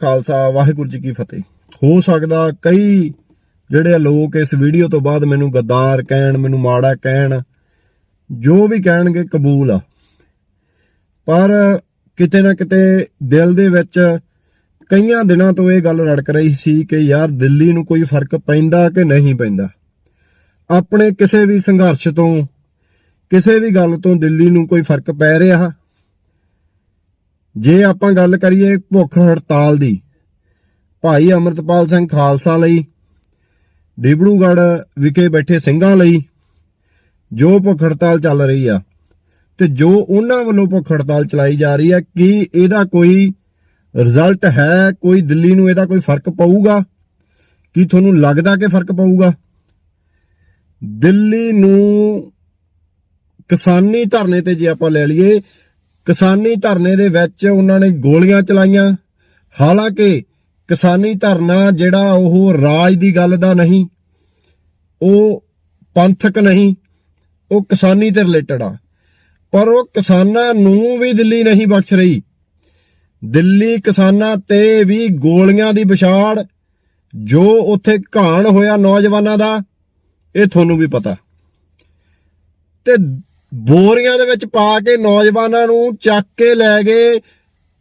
ਖਾਲਸਾ, ਵਾਹਿਗੁਰੂ ਜੀ ਕੀ ਫਤਿਹ। ਹੋ ਸਕਦਾ ਕਈ ਜਿਹੜੇ ਲੋਕ ਇਸ ਵੀਡੀਓ ਤੋਂ ਬਾਅਦ ਮੈਨੂੰ ਗੱਦਾਰ ਕਹਿਣ, ਮੈਨੂੰ ਮਾੜਾ ਕਹਿਣ, ਜੋ ਵੀ ਕਹਿਣਗੇ ਕਬੂਲ ਆ। ਪਰ ਕਿਤੇ ਨਾ ਕਿਤੇ ਦਿਲ ਦੇ ਵਿੱਚ ਕਈਆਂ ਦਿਨਾਂ ਤੋਂ ਇਹ ਗੱਲ ਰੜਕ ਰਹੀ ਸੀ ਕਿ ਯਾਰ ਦਿੱਲੀ ਨੂੰ ਕੋਈ ਫ਼ਰਕ ਪੈਂਦਾ ਕਿ ਨਹੀਂ ਪੈਂਦਾ। ਆਪਣੇ ਕਿਸੇ ਵੀ ਸੰਘਰਸ਼ ਤੋਂ, ਕਿਸੇ ਵੀ ਗੱਲ ਤੋਂ ਦਿੱਲੀ ਨੂੰ ਕੋਈ ਫ਼ਰਕ ਪੈ ਰਿਹਾ ਜੇ ਆਪਾਂ ਗੱਲ ਕਰੀਏ ਭੁੱਖ ਹੜਤਾਲ ਦੀ, ਭਾਈ ਅਮਰਤਪਾਲ ਸਿੰਘ ਖਾਲਸਾ ਲਈ ਡਿਬੜੂਗੜ੍ਹ ਵਿਖੇ ਬੈਠੇ ਸਿੰਘਾਂ ਲਈ ਜੋ ਭੁੱਖ ਹੜਤਾਲ ਚੱਲ ਰਹੀ ਆ ਤੇ ਜੋ ਉਹਨਾਂ ਵੱਲੋਂ ਭੁੱਖ ਹੜਤਾਲ ਚਲਾਈ ਜਾ ਰਹੀ ਹੈ ਕੀ ਇਹਦਾ ਕੋਈ ਰਿਜ਼ਲਟ ਹੈ? ਕੋਈ ਦਿੱਲੀ ਨੂੰ ਇਹਦਾ ਕੋਈ ਫ਼ਰਕ ਪਊਗਾ? ਕੀ ਤੁਹਾਨੂੰ ਲੱਗਦਾ ਕਿ ਫ਼ਰਕ ਪਊਗਾ? ਦਿੱਲੀ ਨੂੰ ਕਿਸਾਨੀ ਧਰਨੇ ਤੇ ਜੇ ਆਪਾਂ ਲੈ ਲਈਏ ਕਿਸਾਨੀ ਧਰਨੇ ਦੇ ਵਿੱਚ ਉਹਨਾਂ ਨੇ ਗੋਲੀਆਂ ਚਲਾਈਆਂ। ਹਾਲਾਂਕਿ ਕਿਸਾਨੀ ਧਰਨਾ ਜਿਹੜਾ ਉਹ ਰਾਜ ਦੀ ਗੱਲ ਦਾ ਨਹੀਂ, ਉਹ ਪੰਥਕ ਨਹੀਂ, ਉਹ ਕਿਸਾਨੀ ਤੇ ਰਿਲੇਟਡ ਆ। ਪਰ ਉਹ ਕਿਸਾਨਾਂ ਨੂੰ ਵੀ ਦਿੱਲੀ ਨਹੀਂ ਬਖਸ਼ ਰਹੀ। ਦਿੱਲੀ ਕਿਸਾਨਾਂ ਤੇ ਵੀ ਗੋਲੀਆਂ ਦੀ ਵਿਛਾੜ ਜੋ ਉੱਥੇ ਘਾਣ ਹੋਇਆ ਨੌਜਵਾਨਾਂ ਦਾ, ਇਹ ਤੁਹਾਨੂੰ ਵੀ ਪਤਾ। ਤੇ ਬੋਰੀਆਂ ਦੇ ਵਿੱਚ ਪਾ ਕੇ ਨੌਜਵਾਨਾਂ ਨੂੰ ਚੱਕ ਕੇ ਲੈ ਗਏ,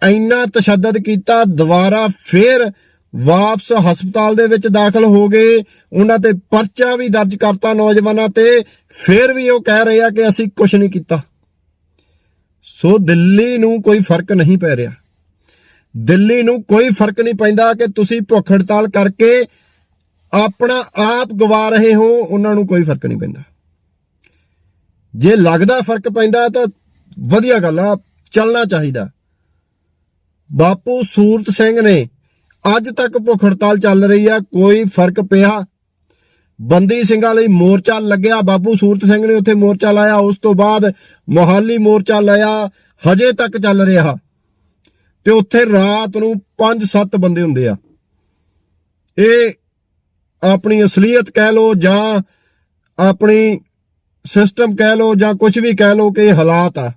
ਇੰਨਾ ਤਸ਼ੱਦਦ ਕੀਤਾ, ਦੁਬਾਰਾ ਫੇਰ ਵਾਪਸ ਹਸਪਤਾਲ ਦੇ ਵਿੱਚ ਦਾਖਲ ਹੋ ਗਏ। ਉਹਨਾਂ ਤੇ ਪਰਚਾ ਵੀ ਦਰਜ ਕਰਤਾ ਨੌਜਵਾਨਾਂ ਤੇ। ਫੇਰ ਵੀ ਉਹ ਕਹਿ ਰਹੇ ਆ ਕਿ ਅਸੀਂ ਕੁਝ ਨਹੀਂ ਕੀਤਾ। ਸੋ ਦਿੱਲੀ ਨੂੰ ਕੋਈ ਫ਼ਰਕ ਨਹੀਂ ਪੈ ਰਿਹਾ। ਦਿੱਲੀ ਨੂੰ ਕੋਈ ਫ਼ਰਕ ਨਹੀਂ ਪੈਂਦਾ ਕਿ ਤੁਸੀਂ ਭੁੱਖ ਹੜਤਾਲ ਕਰਕੇ ਆਪਣਾ ਆਪ ਗਵਾ ਰਹੇ ਹੋ। ਉਹਨਾਂ ਨੂੰ ਕੋਈ ਫ਼ਰਕ ਨਹੀਂ ਪੈਂਦਾ। ਜੇ ਲੱਗਦਾ ਫ਼ਰਕ ਪੈਂਦਾ ਤਾਂ ਵਧੀਆ ਗੱਲ ਆ, ਚੱਲਣਾ ਚਾਹੀਦਾ। ਬਾਪੂ ਸੂਰਤ ਸਿੰਘ ਨੇ ਅੱਜ ਤੱਕ ਭੁੱਖ ਹੜਤਾਲ ਚੱਲ ਰਹੀ ਆ, ਕੋਈ ਫ਼ਰਕ ਪਿਆ? ਬੰਦੀ ਸਿੰਘਾਂ ਲਈ ਮੋਰਚਾ ਲੱਗਿਆ, ਬਾਪੂ ਸੂਰਤ ਸਿੰਘ ਨੇ ਉੱਥੇ ਮੋਰਚਾ ਲਾਇਆ, ਉਸ ਤੋਂ ਬਾਅਦ ਮੋਹਾਲੀ ਮੋਰਚਾ ਲਾਇਆ, ਹਜੇ ਤੱਕ ਚੱਲ ਰਿਹਾ। ਤੇ ਉੱਥੇ ਰਾਤ ਨੂੰ 5-7 ਬੰਦੇ ਹੁੰਦੇ ਆ। ਇਹ ਆਪਣੀ ਅਸਲੀਅਤ ਕਹਿ ਲੋ ਜਾਂ ਆਪਣੀ ਸਿਸਟਮ ਕਹਿ ਲੋ ਜਾਂ ਕੁਝ ਵੀ ਕਹਿ ਲੋ ਕਿ ਹਾਲਾਤ ਆ।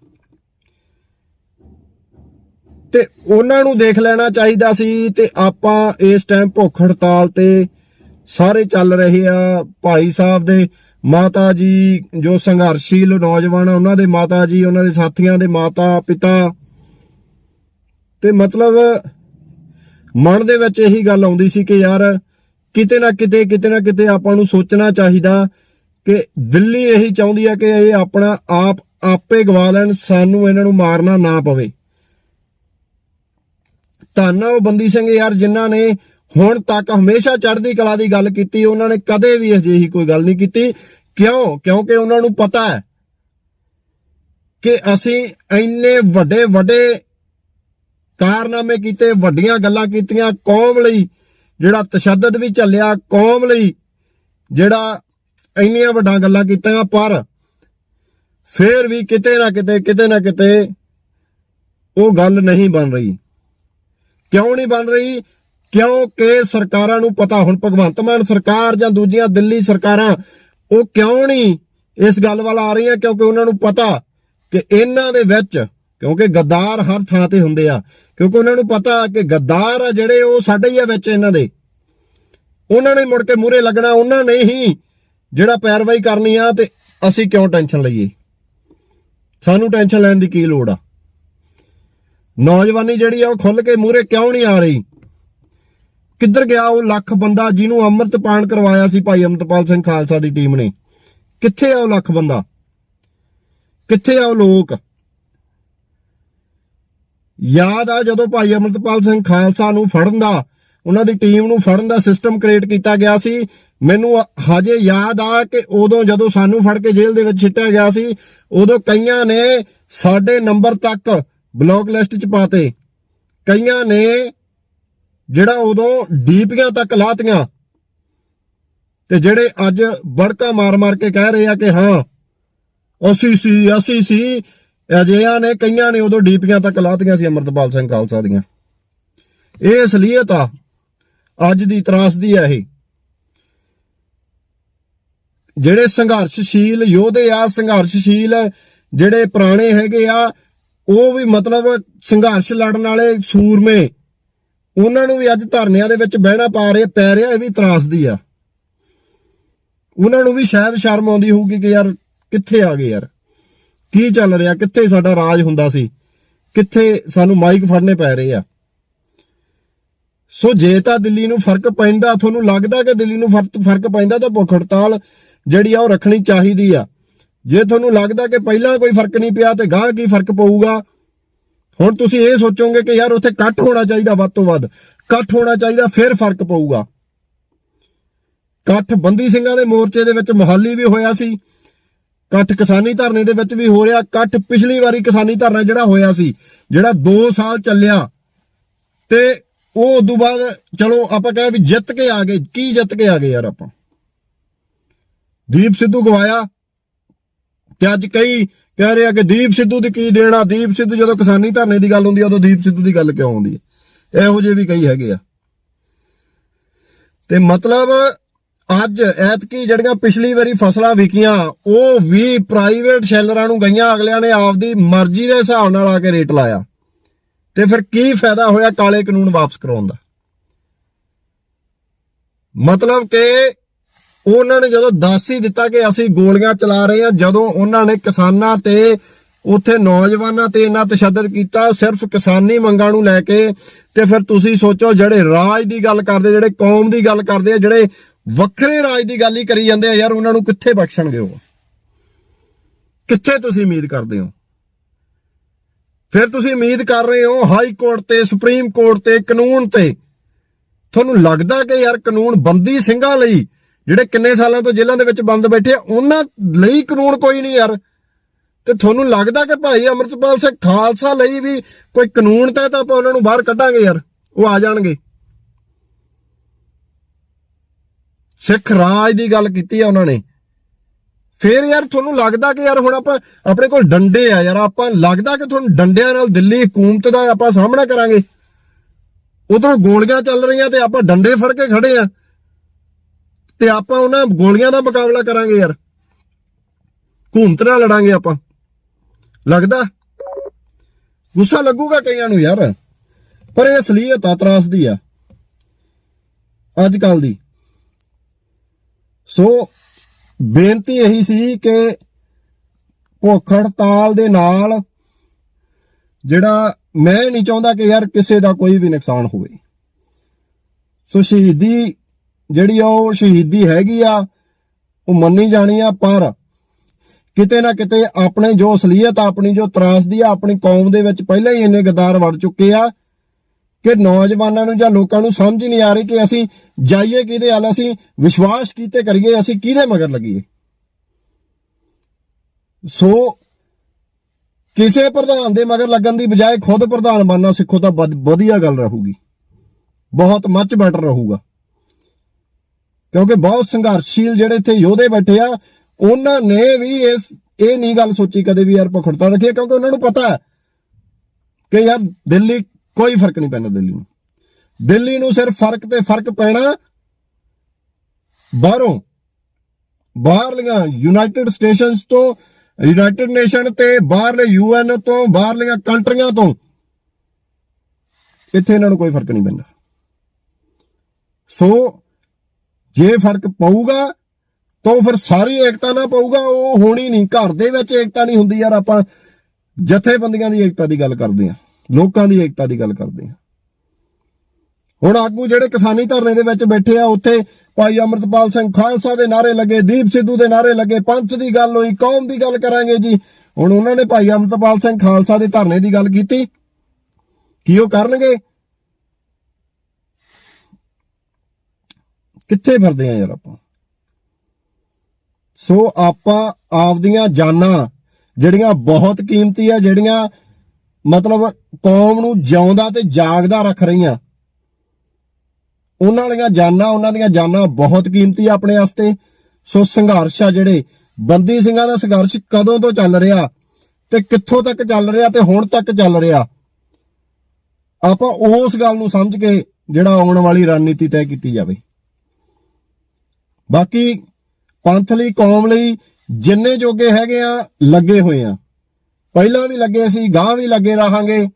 ਤੇ ਉਹਨਾਂ ਨੂੰ ਦੇਖ ਲੈਣਾ ਚਾਹੀਦਾ ਸੀ ਤੇ ਆਪਾਂ ਇਸ ਟਾਈਮ ਭੁੱਖ ਹੜਤਾਲ ਤੇ ਸਾਰੇ ਚੱਲ ਰਹੇ ਆ। ਭਾਈ ਸਾਹਿਬ ਦੇ ਮਾਤਾ ਜੀ, ਜੋ ਸੰਘਰਸ਼ੀਲ ਨੌਜਵਾਨ ਆ, ਉਹਨਾਂ ਦੇ ਮਾਤਾ ਜੀ, ਉਹਨਾਂ ਦੇ ਸਾਥੀਆਂ ਦੇ ਮਾਤਾ, ਪਿਤਾ। ਤੇ ਮਤਲਬ ਮਨ ਦੇ ਵਿੱਚ ਇਹੀ ਗੱਲ ਆਉਂਦੀ ਸੀ ਕਿ ਯਾਰ ਕਿਤੇ ਨਾ ਕਿਤੇ ਕਿਤੇ ਨਾ ਕਿਤੇ ਆਪਾਂ ਨੂੰ ਸੋਚਣਾ ਚਾਹੀਦਾ ਕਿ ਦਿੱਲੀ ਇਹੀ ਚਾਹੁੰਦੀ ਆ ਕਿ ਇਹ ਆਪਣਾ ਆਪ ਆਪੇ ਗਵਾ ਲੈਣ, ਸਾਨੂੰ ਇਹਨਾਂ ਨੂੰ ਮਾਰਨਾ ਨਾ ਪਵੇ। ਧੰਨਾ ਉਹ ਬੰਦੀ ਸਿੰਘ ਯਾਰ, ਜਿਨ੍ਹਾਂ ਨੇ ਹੁਣ ਤੱਕ ਹਮੇਸ਼ਾ ਚੜ੍ਹਦੀ ਕਲਾ ਦੀ ਗੱਲ ਕੀਤੀ, ਉਹਨਾਂ ਨੇ ਕਦੇ ਵੀ ਅਜਿਹੀ ਕੋਈ ਗੱਲ ਨਹੀਂ ਕੀਤੀ। ਕਿਉਂ? ਕਿਉਂਕਿ ਉਹਨਾਂ ਨੂੰ ਪਤਾ ਹੈ ਕਿ ਅਸੀਂ ਇੰਨੇ ਵੱਡੇ ਵੱਡੇ ਕਾਰਨਾਮੇ ਕੀਤੇ, ਵੱਡੀਆਂ ਗੱਲਾਂ ਕੀਤੀਆਂ, ਕੌਮ ਲਈ ਜਿਹੜਾ ਤਸ਼ੱਦਦ ਵੀ ਚੱਲਿਆ, ਕੌਮ ਲਈ ਜਿਹੜਾ ਇੰਨੀਆਂ ਵੱਡਾਂ ਗੱਲਾਂ ਕੀਤੀਆਂ, ਪਰ ਫੇਰ ਵੀ ਕਿਤੇ ਨਾ ਕਿਤੇ ਕਿਤੇ ਨਾ ਕਿਤੇ ਉਹ ਗੱਲ ਨਹੀਂ ਬਣ ਰਹੀ। ਕਿਉਂ ਨਹੀਂ ਬਣ ਰਹੀ? ਕਿਉਂਕਿ ਸਰਕਾਰਾਂ ਨੂੰ ਪਤਾ, ਹੁਣ ਭਗਵੰਤ ਮਾਨ ਸਰਕਾਰ ਜਾਂ ਦੂਜੀਆਂ ਦਿੱਲੀ ਸਰਕਾਰਾਂ, ਉਹ ਕਿਉਂ ਨਹੀਂ ਇਸ ਗੱਲ ਵੱਲ ਆ ਰਹੀਆਂ? ਕਿਉਂਕਿ ਉਹਨਾਂ ਨੂੰ ਪਤਾ ਕਿ ਇਹਨਾਂ ਦੇ ਵਿੱਚ, ਕਿਉਂਕਿ ਗੱਦਾਰ ਹਰ ਥਾਂ ਤੇ ਹੁੰਦੇ ਆ, ਕਿਉਂਕਿ ਉਹਨਾਂ ਨੂੰ ਪਤਾ ਕਿ ਗੱਦਾਰ ਆ ਜਿਹੜੇ ਉਹ ਸਾਡੇ ਹੀ ਆ ਵਿੱਚ ਇਹਨਾਂ ਦੇ। ਉਹਨਾਂ ਨੇ ਮੁੜ ਕੇ ਮੂਰੇ ਲੱਗਣਾ, ਉਹਨਾਂ ਨੇ ਹੀ ਜਿਹੜਾ ਪੈਰਵਾਈ ਕਰਨੀ ਆ ਤੇ ਅਸੀਂ ਕਿਉਂ ਟੈਨਸ਼ਨ ਲਈਏ? ਸਾਨੂੰ ਟੈਨਸ਼ਨ ਲੈਣ ਦੀ ਕੀ ਲੋੜ ਆ? ਨੌਜਵਾਨੀ ਜਿਹੜੀ ਆ ਉਹ ਖੁੱਲ ਕੇ ਮੂਹਰੇ ਕਿਉਂ ਨਹੀਂ ਆ ਰਹੀ? ਕਿੱਧਰ ਗਿਆ ਉਹ ਲੱਖ ਬੰਦਾ ਜਿਹਨੂੰ ਅੰਮ੍ਰਿਤਪਾਨ ਕਰਵਾਇਆ ਸੀ ਭਾਈ ਅਮਰਤਪਾਲ ਸਿੰਘ ਖਾਲਸਾ ਦੀ ਟੀਮ ਨੇ? ਕਿੱਥੇ ਆ ਉਹ ਲੱਖ ਬੰਦਾ? ਕਿੱਥੇ ਆ ਉਹ ਲੋਕ? ਯਾਦ ਆ ਜਦੋਂ ਭਾਈ ਅਮਰਤਪਾਲ ਸਿੰਘ ਖਾਲਸਾ ਨੂੰ ਫੜਨ ਦਾ, ਉਹਨਾਂ ਦੀ ਟੀਮ ਨੂੰ ਫੜਨ ਦਾ ਸਿਸਟਮ ਕ੍ਰੀਏਟ ਕੀਤਾ ਗਿਆ ਸੀ ਮੈਨੂੰ ਹਜੇ ਯਾਦ ਆ ਕਿ ਉਦੋਂ ਜਦੋਂ ਸਾਨੂੰ ਫੜ ਕੇ ਜੇਲ੍ਹ ਦੇ ਵਿੱਚ ਛਿੱਟਿਆ ਗਿਆ ਸੀ, ਉਦੋਂ ਕਈਆਂ ਨੇ ਸਾਡੇ ਨੰਬਰ ਤੱਕ ਬਲੌਕ ਲਿਸਟ 'ਚ ਪਾਤੇ। ਕਈਆਂ ਨੇ ਜਿਹੜਾ ਉਦੋਂ ਡੀਪੀਆਂ ਤੱਕ ਲਾਤੀਆਂ। ਤੇ ਜਿਹੜੇ ਅੱਜ ਬੜਕਾ ਮਾਰ-ਮਾਰ ਕੇ ਕਹਿ ਰਹੇ ਆ ਕਿ ਹਾਂ ਅਸੀਂ ਸੀ ਅਸੀਂ ਸੀ, ਅਜਿਹਾ ਨੇ ਕਈਆਂ ਨੇ ਉਦੋਂ ਡੀਪੀਆਂ ਤੱਕ ਲਾਤੀਆਂ ਸੀ ਅਮਰਤਪਾਲ ਸਿੰਘ ਖਾਲਸਾ ਦੀਆਂ। ਇਹ ਅਸਲੀਅਤ ਆ, ਅੱਜ ਦੀ ਤਰਾਸਦੀ ਆ ਇਹ। ਜਿਹੜੇ ਸੰਘਰਸ਼ਸ਼ੀਲ ਯੋਧੇ ਆ, ਸੰਘਰਸ਼ਸ਼ੀਲ ਜਿਹੜੇ ਪੁਰਾਣੇ ਹੈਗੇ ਆ, ਉਹ ਵੀ ਮਤਲਬ ਸੰਘਰਸ਼ ਲੜਨ ਵਾਲੇ ਸੂਰਮੇ। ਉਹਨਾਂ ਨੂੰ ਵੀ ਅੱਜ ਧਰਨਿਆਂ ਦੇ ਵਿੱਚ ਬਹਿਣਾ ਪਾ ਰਹੇ, ਪੈ ਰਿਹਾ, ਇਹ ਵੀ ਤਰਾਸਦੀ ਆ। ਉਹਨਾਂ ਨੂੰ ਵੀ ਸ਼ਾਇਦ ਸ਼ਰਮ ਆਉਂਦੀ ਹੋਊਗੀ ਕਿ ਯਾਰ ਕਿੱਥੇ ਆ ਗਏ ਯਾਰ? ਕੀ ਚੱਲ ਰਿਹਾ? ਕਿੱਥੇ ਸਾਡਾ ਰਾਜ ਹੁੰਦਾ ਸੀ? ਕਿੱਥੇ ਸਾਨੂੰ ਮਾਈਕ ਫੜਨੇ ਪੈ ਰਹੇ ਆ? ਸੋ ਜੇ ਤਾਂ ਦਿੱਲੀ ਨੂੰ ਫ਼ਰਕ ਪੈਂਦਾ, ਤੁਹਾਨੂੰ ਲੱਗਦਾ ਕਿ ਦਿੱਲੀ ਨੂੰ ਫ਼ਰਕ ਫ਼ਰਕ ਪੈਂਦਾ ਤਾਂ ਭੁੱਖ ਹੜਤਾਲ ਜਿਹੜੀ ਆ ਉਹ ਰੱਖਣੀ ਚਾਹੀਦੀ ਆ। ਜੇ ਤੁਹਾਨੂੰ ਲੱਗਦਾ ਕਿ ਪਹਿਲਾਂ ਕੋਈ ਫ਼ਰਕ ਨਹੀਂ ਪਿਆ ਤੇ ਗਾਹ ਕੀ ਫ਼ਰਕ ਪਊਗਾ? ਹੁਣ ਤੁਸੀਂ ਇਹ ਸੋਚੋਗੇ ਕਿ ਯਾਰ ਉੱਥੇ ਕੱਟ ਹੋਣਾ ਚਾਹੀਦਾ ਵੱਧ ਤੋਂ ਵੱਧ। ਕੱਟ ਹੋਣਾ ਚਾਹੀਦਾ, ਫਿਰ ਫ਼ਰਕ ਪਊਗਾ। ਕੱਠ ਬੰਦੀ ਸਿੰਘਾਂ ਦੇ ਮੋਰਚੇ ਦੇ ਵਿੱਚ ਮੁਹਾਲੀ ਵੀ ਹੋਇਆ ਸੀ। ਕੱਠ ਕਿਸਾਨੀ ਧਰਨੇ ਦੇ ਵਿੱਚ ਵੀ ਹੋ ਰਿਹਾ। ਕੱਠ ਪਿਛਲੀ ਵਾਰੀ ਕਿਸਾਨੀ ਧਰਨਾ ਜਿਹੜਾ ਹੋਇਆ ਸੀ, ਜਿਹੜਾ 2 ਸਾਲ ਚੱਲਿਆ। ਤੇ ਉਹ ਉਦੋਂ ਬਾਅਦ, ਚਲੋ ਆਪਾਂ ਕਹੇ ਵੀ ਜਿੱਤ ਕੇ ਆ ਗਏ। ਕੀ ਜਿੱਤ ਕੇ ਆ ਗਏ ਯਾਰ ਆਪਾਂ? ਦੀਪ ਸਿੱਧੂ ਗਵਾਇਆ। ਤੇ ਅੱਜ ਕਈ ਕਹਿ ਰਹੇ ਆ ਕਿ ਦੀਪ ਸਿੱਧੂ ਦੀ ਕੀ ਦੇਣਾ ਦੀਪ ਸਿੱਧੂ ਜਦੋਂ ਕਿਸਾਨੀ ਧਰਨੇ ਦੀ ਗੱਲ ਹੁੰਦੀ ਆ, ਉਦੋਂ ਦੀਪ ਸਿੱਧੂ ਦੀ ਗੱਲ ਕਿਉਂ ਆਉਂਦੀ ਹੈ ਇਹੋ ਜਿਹੇ ਵੀ ਕਈ ਹੈਗੇ ਆ। ਤੇ ਮਤਲਬ ਅੱਜ ਐਤਕੀ ਜਿਹੜੀਆਂ ਪਿਛਲੀ ਵਾਰੀ ਫਸਲਾਂ ਵਿਕੀਆਂ, ਉਹ ਵੀ ਪ੍ਰਾਈਵੇਟ ਸ਼ੈਲਰਾਂ ਨੂੰ ਗਈਆਂ, ਅਗਲਿਆਂ ਨੇ ਆਪਦੀ ਮਰਜ਼ੀ ਦੇ ਹਿਸਾਬ ਨਾਲ ਆ ਕੇ ਰੇਟ ਲਾਇਆ। ਤੇ ਫਿਰ ਕੀ ਫਾਇਦਾ ਹੋਇਆ ਕਾਲੇ ਕਾਨੂੰਨ ਵਾਪਸ ਕਰਾਉਣ ਦਾ? ਮਤਲਬ ਕਿ ਉਹਨਾਂ ਨੇ ਜਦੋਂ ਦੱਸ ਹੀ ਦਿੱਤਾ ਕਿ ਅਸੀਂ ਗੋਲੀਆਂ ਚਲਾ ਰਹੇ ਹਾਂ, ਜਦੋਂ ਉਹਨਾਂ ਨੇ ਕਿਸਾਨਾਂ ਤੇ, ਉੱਥੇ ਨੌਜਵਾਨਾਂ ਤੇ ਇੰਨਾ ਤਸ਼ੱਦਦ ਕੀਤਾ, ਸਿਰਫ ਕਿਸਾਨੀ ਮੰਗਾਂ ਨੂੰ ਲੈ ਕੇ, ਤੇ ਫਿਰ ਤੁਸੀਂ ਸੋਚੋ ਜਿਹੜੇ ਰਾਜ ਦੀ ਗੱਲ ਕਰਦੇ, ਜਿਹੜੇ ਕੌਮ ਦੀ ਗੱਲ ਕਰਦੇ ਆ, ਜਿਹੜੇ ਵੱਖਰੇ ਰਾਜ ਦੀ ਗੱਲ ਹੀ ਕਰੀ ਜਾਂਦੇ ਆ, ਯਾਰ ਉਹਨਾਂ ਨੂੰ ਕਿੱਥੇ ਬਖਸ਼ਣਗੇ ਉਹ? ਕਿੱਥੇ ਤੁਸੀਂ ਉਮੀਦ ਕਰਦੇ ਹੋ? ਫਿਰ ਤੁਸੀਂ ਉਮੀਦ ਕਰ ਰਹੇ ਹੋ ਹਾਈ ਕੋਰਟ ਤੇ, ਸੁਪਰੀਮ ਕੋਰਟ ਤੇ, ਕਾਨੂੰਨ ਤੇ। ਤੁਹਾਨੂੰ ਲੱਗਦਾ ਕਿ ਯਾਰ ਕਾਨੂੰਨ ਬੰਦੀ ਸਿੰਘਾਂ ਲਈ ਜਿਹੜੇ ਕਿੰਨੇ ਸਾਲਾਂ ਤੋਂ ਜੇਲ੍ਹਾਂ ਦੇ ਵਿੱਚ ਬੰਦ ਬੈਠੇ ਆ, ਉਹਨਾਂ ਲਈ ਕਾਨੂੰਨ ਕੋਈ ਨਹੀਂ ਯਾਰ। ਤੇ ਤੁਹਾਨੂੰ ਲੱਗਦਾ ਕਿ ਭਾਈ ਅਮਰਤਪਾਲ ਸਿੰਘ ਖਾਲਸਾ ਲਈ ਵੀ ਕੋਈ ਕਾਨੂੰਨ ਤਾਂ ਤਾਂ ਆਪਾਂ ਉਹਨਾਂ ਨੂੰ ਬਾਹਰ ਕੱਢਾਂਗੇ ਯਾਰ, ਉਹ ਆ ਜਾਣਗੇ। ਸਿੱਖ ਰਾਜ ਦੀ ਗੱਲ ਕੀਤੀ ਆ ਉਹਨਾਂ ਨੇ। ਫੇਰ ਯਾਰ ਤੁਹਾਨੂੰ ਲੱਗਦਾ ਕਿ ਯਾਰ ਹੁਣ ਆਪਾਂ ਆਪਣੇ ਕੋਲ ਡੰਡੇ ਆ ਯਾਰ, ਆਪਾਂ ਲੱਗਦਾ ਕਿ ਤੁਹਾਨੂੰ ਡੰਡਿਆਂ ਨਾਲ ਦਿੱਲੀ ਹਕੂਮਤ ਦਾ ਆਪਾਂ ਸਾਹਮਣਾ ਕਰਾਂਗੇ। ਉਧਰੋਂ ਗੋਲੀਆਂ ਚੱਲ ਰਹੀਆਂ ਤੇ ਆਪਾਂ ਡੰਡੇ ਫੜ ਕੇ ਖੜੇ ਆ। ਤੇ ਆਪਾਂ ਉਹਨਾਂ ਗੋਲੀਆਂ ਦਾ ਮੁਕਾਬਲਾ ਕਰਾਂਗੇ ਯਾਰ। ਹਕੂਮਤ ਨਾਲ ਲੜਾਂਗੇ ਆਪਾਂ। ਲੱਗਦਾ? ਗੁੱਸਾ ਲੱਗੂਗਾ ਕਈਆਂ ਨੂੰ ਯਾਰ। ਪਰ ਇਹ ਅਸਲੀਅਤ ਆ, ਤਰਾਸ ਦੀ ਆ। ਅੱਜ ਕੱਲ ਦੀ। ਸੋ ਬੇਨਤੀ ਇਹੀ ਸੀ ਕਿ ਭੁੱਖ ਹੜਤਾਲ ਦੇ ਨਾਲ ਜਿਹੜਾ ਮੈਂ ਨਹੀਂ ਚਾਹੁੰਦਾ ਕਿ ਯਾਰ ਕਿਸੇ ਦਾ ਕੋਈ ਵੀ ਨੁਕਸਾਨ ਹੋਵੇ। ਸੋ ਸ਼ਹੀਦੀ ਜਿਹੜੀ ਆ ਉਹ ਸ਼ਹੀਦੀ ਹੈਗੀ ਆ, ਉਹ ਮੰਨੀ ਜਾਣੀ ਆ ਪਰ ਕਿਤੇ ਨਾ ਕਿਤੇ ਆਪਣੇ ਜੋ ਅਸਲੀਅਤ, ਆਪਣੀ ਜੋ ਤਰਾਸਦੀ ਆ, ਆਪਣੀ ਕੌਮ ਦੇ ਵਿੱਚ ਪਹਿਲਾਂ ਹੀ ਇੰਨੇ ਗਦਾਰ ਵੜ ਚੁੱਕੇ ਆ ਕਿ ਨੌਜਵਾਨਾਂ ਨੂੰ ਜਾਂ ਲੋਕਾਂ ਨੂੰ ਸਮਝ ਹੀ ਨਹੀਂ ਆ ਰਹੀ ਕਿ ਅਸੀਂ ਜਾਈਏ ਕਿਹਦੇ ਹਾਲ ਅਸੀਂ ਵਿਸ਼ਵਾਸ ਕੀਤੇ ਕਰੀਏ, ਅਸੀਂ ਕਿਹਦੇ ਮਗਰ ਲੱਗੀਏ। ਸੋ ਕਿਸੇ ਪ੍ਰਧਾਨ ਦੇ ਮਗਰ ਲੱਗਣ ਦੀ ਬਜਾਏ ਖੁਦ ਪ੍ਰਧਾਨ ਬਣਨਾ ਸਿੱਖੋ ਤਾਂ ਵਧੀਆ ਗੱਲ ਰਹੂਗੀ। ਬਹੁਤ ਮੱਚ ਬੈਟਰ ਰਹੂਗਾ। ਕਿਉਂਕਿ ਬਹੁਤ ਸੰਘਰਸ਼ੀਲ ਜਿਹੜੇ ਇੱਥੇ ਯੋਧੇ ਬੈਠੇ ਆ, ਉਹਨਾਂ ਨੇ ਵੀ ਇਸ, ਇਹ ਨਹੀਂ ਗੱਲ ਸੋਚੀ ਕਦੇ ਵੀ ਯਾਰ ਭੁੱਖੜਤਾ ਰੱਖੀ ਕਿਉਂਕਿ ਉਹਨਾਂ ਨੂੰ ਪਤਾ ਹੈ ਕਿ ਯਾਰ ਦਿੱਲੀ ਕੋਈ ਫ਼ਰਕ ਨਹੀਂ ਪੈਂਦਾ ਦਿੱਲੀ ਨੂੰ। ਦਿੱਲੀ ਨੂੰ ਸਿਰਫ ਫ਼ਰਕ ਤੇ ਫ਼ਰਕ ਪੈਣਾ ਬਾਹਰੋਂ, ਬਾਹਰਲੀਆਂ ਯੂਨਾਈਟਿਡ ਸਟੇਸ਼ਨਸ ਤੋਂ, ਯੂਨਾਈਟਿਡ ਨੇਸ਼ਨ ਤੇ, ਬਾਹਰਲੇ ਯੂਐਨ ਤੋਂ, ਬਾਹਰਲੀਆਂ ਕੰਟਰੀਆਂ ਤੋਂ, ਇੱਥੇ ਇਹਨਾਂ ਨੂੰ ਕੋਈ ਫ਼ਰਕ ਨਹੀਂ ਪੈਂਦਾ। ਸੋ ਜੇ ਫ਼ਰਕ ਪਊਗਾ, ਤਾਂ ਫਿਰ ਸਾਰੀ ਏਕਤਾ ਨਾ ਪਊਗਾ, ਉਹ ਹੋਣੀ ਨਹੀਂ। ਘਰ ਦੇ ਵਿੱਚ ਏਕਤਾ ਨਹੀਂ ਹੁੰਦੀ ਯਾਰ, ਆਪਾਂ ਜਥੇਬੰਦੀਆਂ ਦੀ ਏਕਤਾ ਦੀ ਗੱਲ ਕਰਦੇ ਆ ਲੋਕਾਂ ਦੀ ਏਕਤਾ ਦੀ ਗੱਲ ਕਰਦੇ ਆ ਹੁਣ ਆਗੂ ਜਿਹੜੇ ਕਿਸਾਨੀ ਧਰਨੇ ਦੇ ਵਿੱਚ ਬੈਠੇ ਆ, ਉੱਥੇ ਭਾਈ ਅਮਰਤਪਾਲ ਸਿੰਘ ਖਾਲਸਾ ਦੇ ਨਾਰੇ ਲੱਗੇ, ਦੀਪ ਸਿੱਧੂ ਦੇ ਨਾਰੇ ਲੱਗੇ, ਪੰਥ ਦੀ ਗੱਲ ਹੋਈ, ਕੌਮ ਦੀ ਗੱਲ ਕਰਾਂਗੇ ਜੀ। ਹੁਣ ਉਹਨਾਂ ਨੇ ਭਾਈ ਅਮਰਤਪਾਲ ਸਿੰਘ ਖਾਲਸਾ ਦੇ ਧਰਨੇ ਦੀ ਗੱਲ ਕੀਤੀ, ਕੀ ਉਹ ਕਰਨਗੇ? ਕਿੱਥੇ ਫਿਰਦੇ ਆ ਯਾਰ ਆਪਾਂ? ਸੋ ਆਪਾਂ ਆਪਦੀਆਂ ਜਾਨਾਂ, ਜਿਹੜੀਆਂ ਬਹੁਤ ਕੀਮਤੀ ਆ, ਜਿਹੜੀਆਂ ਮਤਲਬ ਕੌਮ ਨੂੰ ਜਿਉਂਦਾ ਤੇ ਜਾਗਦਾ ਰੱਖ ਰਹੀਆਂ, ਉਹਨਾਂ ਵਾਲੀਆਂ ਜਾਨਾਂ, ਉਹਨਾਂ ਦੀਆਂ ਜਾਨਾਂ ਬਹੁਤ ਕੀਮਤੀ ਆ ਆਪਣੇ ਵਾਸਤੇ। ਸੋ ਸੰਘਰਸ਼ ਆ ਜਿਹੜੇ, ਬੰਦੀ ਸਿੰਘਾਂ ਦਾ ਸੰਘਰਸ਼ ਕਦੋਂ ਤੋਂ ਚੱਲ ਰਿਹਾ? ਤੇ ਕਿੱਥੋਂ ਤੱਕ ਚੱਲ ਰਿਹਾ ਤੇ ਹੁਣ ਤੱਕ ਚੱਲ ਰਿਹਾ? ਆਪਾਂ ਉਸ ਗੱਲ ਨੂੰ ਸਮਝ ਕੇ ਜਿਹੜਾ ਆਉਣ ਵਾਲੀ ਰਣਨੀਤੀ ਤੈਅ ਕੀਤੀ ਜਾਵੇ। ਬਾਕੀ ਪੰਥ ਲਈ, ਕੌਮ ਲਈ ਜਿੰਨੇ ਜੋਗੇ ਹੈਗੇ ਆ, ਲੱਗੇ ਹੋਏ ਆ। ਪਹਿਲਾਂ ਵੀ ਲੱਗੇ ਸੀ ਗਾਂ ਵੀ ਲੱਗੇ ਰਹਾਂਗੇ।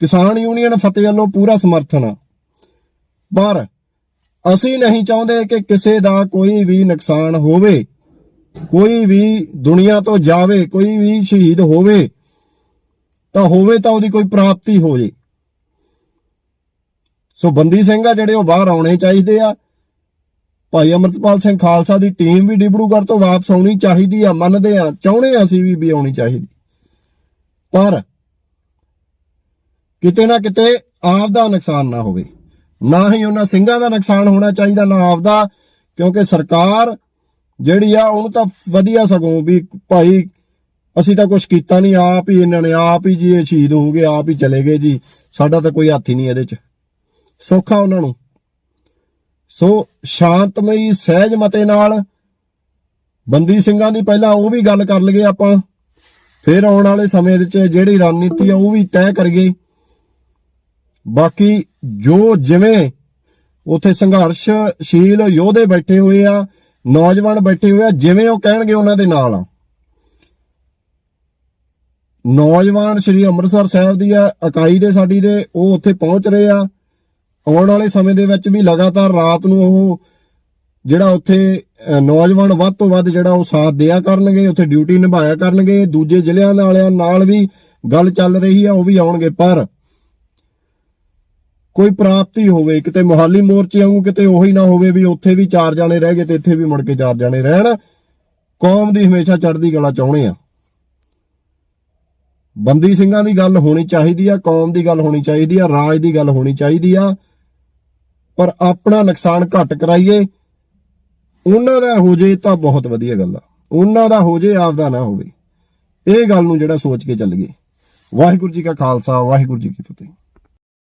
ਕਿਸਾਨ ਯੂਨੀਅਨ ਫਤਿਹ ਵੱਲੋਂ ਪੂਰਾ ਸਮਰਥਨ ਆ। ਪਰ ਅਸੀਂ ਨਹੀਂ ਚਾਹੁੰਦੇ ਕਿ ਕਿਸੇ ਦਾ ਕੋਈ ਵੀ ਨੁਕਸਾਨ ਹੋਵੇ, ਕੋਈ ਵੀ ਦੁਨੀਆ ਤੋਂ ਜਾਵੇ, ਕੋਈ ਵੀ ਸ਼ਹੀਦ ਹੋਵੇ, ਤਾਂ ਹੋਵੇ ਤਾਂ ਉਹਦੀ ਕੋਈ ਪ੍ਰਾਪਤੀ ਹੋ ਜੇ। ਸੋ ਬੰਦੀ ਸਿੰਘ ਆ ਜਿਹੜੇ ਉਹ ਬਾਹਰ ਆਉਣੇ ਚਾਹੀਦੇ ਆ। ਭਾਈ ਅਮਰਤਪਾਲ ਸਿੰਘ ਖਾਲਸਾ ਦੀ ਟੀਮ ਵੀ ਡਿਬੜੂਗੜ੍ਹ ਤੋਂ ਵਾਪਸ ਆਉਣੀ ਚਾਹੀਦੀ ਆ, ਮੰਨਦੇ ਆ, ਚਾਹੁੰਦੇ ਆ ਅਸੀਂ ਵੀ ਵੀ ਆਉਣੀ ਚਾਹੀਦੀ। ਪਰ ਕਿਤੇ ਨਾ ਕਿਤੇ ਆਪ ਦਾ ਨੁਕਸਾਨ ਨਾ ਹੋਵੇ। ਨਾ ਹੀ ਉਹਨਾਂ ਸਿੰਘਾਂ ਦਾ ਨੁਕਸਾਨ ਹੋਣਾ ਚਾਹੀਦਾ, ਨਾ ਆਪ ਦਾ ਕਿਉਂਕਿ ਸਰਕਾਰ ਜਿਹੜੀ ਆ, ਉਹਨੂੰ ਤਾਂ ਵਧੀਆ ਸਗੋਂ ਵੀ ਭਾਈ ਅਸੀਂ ਤਾਂ ਕੁਝ ਕੀਤਾ ਨਹੀਂ, ਆਪ ਹੀ ਇਹਨਾਂ ਨੇ, ਆਪ ਹੀ ਜੀ ਇਹ ਸ਼ਹੀਦ ਹੋ ਗਏ, ਆਪ ਹੀ ਚਲੇ ਗਏ ਜੀ। ਸਾਡਾ ਤਾਂ ਕੋਈ ਹੱਥ ਹੀ ਨਹੀਂ ਇਹਦੇ 'ਚ। ਸੌਖਾ ਉਹਨਾਂ ਨੂੰ। ਸੋ ਸ਼ਾਂਤਮਈ, ਸਹਿਜ ਮਤੇ ਨਾਲ ਬੰਦੀ ਸਿੰਘਾਂ ਦੀ ਪਹਿਲਾਂ ਉਹ ਵੀ ਗੱਲ ਕਰ ਲਈਏ ਆਪਾਂ। ਫਿਰ ਆਉਣ ਵਾਲੇ ਸਮੇਂ ਵਿੱਚ ਜਿਹੜੀ ਰਣਨੀਤੀ ਆ, ਉਹ ਵੀ ਤੈਅ ਕਰੀਏ। ਬਾਕੀ ਜੋ ਜਿਵੇਂ ਉਥੇ ਸੰਘਰਸ਼ਸ਼ੀਲ ਯੋਧੇ ਬੈਠੇ ਹੋਏ ਆ, ਨੌਜਵਾਨ ਬੈਠੇ ਹੋਏ ਆ, ਜਿਵੇਂ ਉਹ ਕਹਿਣਗੇ ਉਹਨਾਂ ਦੇ ਨਾਲ ਆ। ਨੌਜਵਾਨ ਸ੍ਰੀ ਅੰਮ੍ਰਿਤਸਰ ਸਾਹਿਬ ਦੀ ਆ, ਇਕਾਈ ਦੇ ਸਾਡੀ ਦੇ, ਉਹ ਉੱਥੇ ਪਹੁੰਚ ਰਹੇ ਆ। ਆਉਣ ਵਾਲੇ ਸਮੇਂ ਦੇ ਵਿੱਚ ਵੀ ਲਗਾਤਾਰ ਰਾਤ ਨੂੰ ਉਹ ਜਿਹੜਾ ਉੱਥੇ ਅਹ, ਨੌਜਵਾਨ ਵੱਧ ਤੋਂ ਵੱਧ ਜਿਹੜਾ ਉਹ ਸਾਥ ਦਿਆ ਕਰਨਗੇ ਉੱਥੇ ਡਿਊਟੀ ਨਿਭਾਇਆ ਕਰਨਗੇ ਦੂਜੇ ਜ਼ਿਲ੍ਹਿਆਂ ਵਾਲਿਆਂ ਨਾਲ ਵੀ ਗੱਲ ਚੱਲ ਰਹੀ ਆ ਉਹ ਵੀ ਆਉਣਗੇ। ਪਰ ਕੋਈ ਪ੍ਰਾਪਤੀ ਹੋਵੇ ਕਿਤੇ ਮੁਹਾਲੀ ਮੋਰਚੇ ਵਾਂਗੂ ਕਿਤੇ ਉਹੀ ਨਾ ਹੋਵੇ ਵੀ ਉੱਥੇ ਵੀ ਚਾਰ ਜਾਣੇ ਰਹਿ ਗਏ ਤੇ ਇੱਥੇ ਵੀ ਮੁੜ ਕੇ ਚਾਰ ਜਾਣੇ ਰਹਿਣ ਕੌਮ ਦੀ ਹਮੇਸ਼ਾ ਚੜ੍ਹਦੀ ਕਲਾ ਚਾਹੁੰਦੇ ਆ। ਬੰਦੀ ਸਿੰਘਾਂ ਦੀ ਗੱਲ ਹੋਣੀ ਚਾਹੀਦੀ ਆ ਕੌਮ ਦੀ ਗੱਲ ਹੋਣੀ ਚਾਹੀਦੀ ਆ ਰਾਜ ਦੀ ਗੱਲ ਹੋਣੀ ਚਾਹੀਦੀ ਆ। ਪਰ ਆਪਣਾ ਨੁਕਸਾਨ ਘੱਟ ਕਰਾਈਏ, ਉਹਨਾਂ ਦਾ ਹੋ ਜੇ ਤਾਂ ਬਹੁਤ ਵਧੀਆ ਗੱਲ ਆ। ਉਹਨਾਂ ਦਾ ਹੋ ਜੇ, ਆਪਦਾ ਨਾ ਹੋਵੇ। ਇਹ ਗੱਲ ਨੂੰ ਜਿਹੜਾ ਸੋਚ ਕੇ ਚੱਲੀਏ। ਵਾਹਿਗੁਰੂ ਜੀ ਕਾ ਖਾਲਸਾ, ਵਾਹਿਗੁਰੂ ਜੀ ਕੀ ਫਤਿਹ।